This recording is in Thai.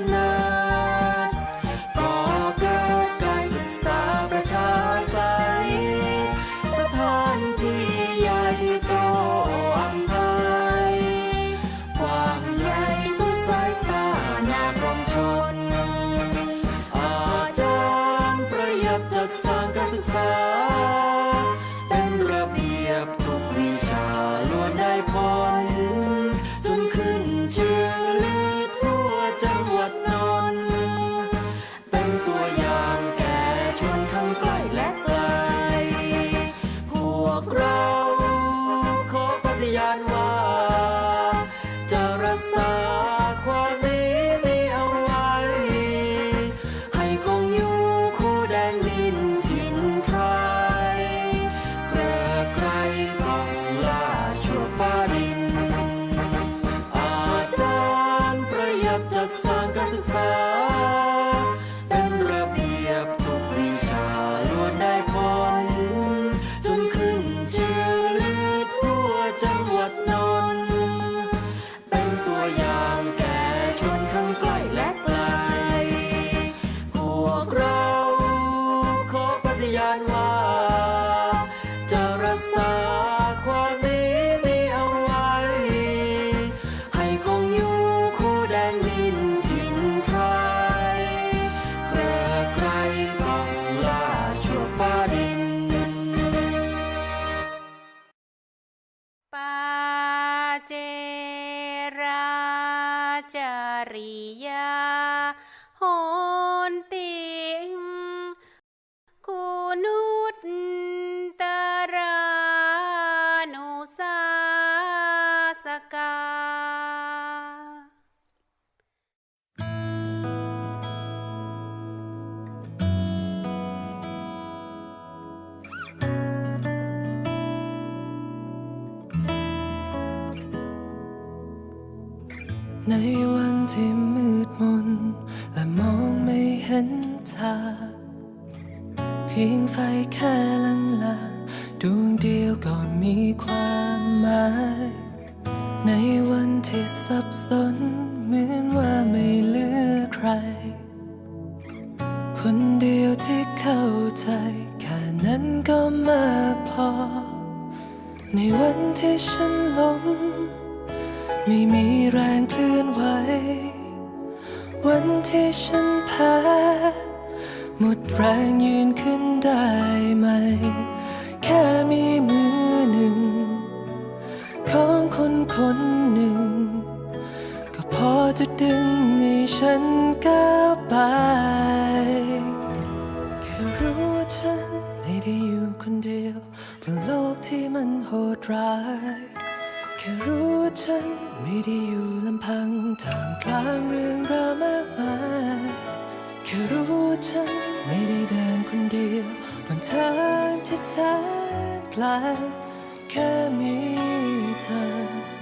ำเนิดก่อเกิดการศึกษาประชาใยสถานที่ใหญ่โตอันมพายกว้างใหญ่สดใสตาหน้ากรมชน อาจารย์ประหยัดจัดสร้างการศึกษา เป็นระเบียบทุกวิชาล้วนได้พอ ปาเจราจริย ในวันที่มืดมน และมองไม่เห็นทางเพียงไฟแค่ลังลาดวงเดียวก็มีความหมาย ในวันที่สับสนเหมือนว่าไม่เหลือใคร คนเดียวที่เข้าใจแค่นั้นก็มากพอ ในวันที่ฉันล้ม ไม่มีแรงเคลื่อนไหว วันที่ฉันแพ้ หมดแรงยืนขึ้นได้ไหม แค่มีมือหนึ่ง ของคนคนหนึ่ง ก็พอจะดึงให้ฉันก้าวไป แค่รู้ว่าฉันไม่ได้อยู่คนเดียวบนโลกที่มันโหดร้าย แค่รู้ว่าฉันไม่ได้อยู่ลำพังท่ามกลางเรื่องราวมากมายแค่รู้ว่าฉันไม่ได้เดินคนเดียวบนทางที่แสนไกลแค่มีเธอ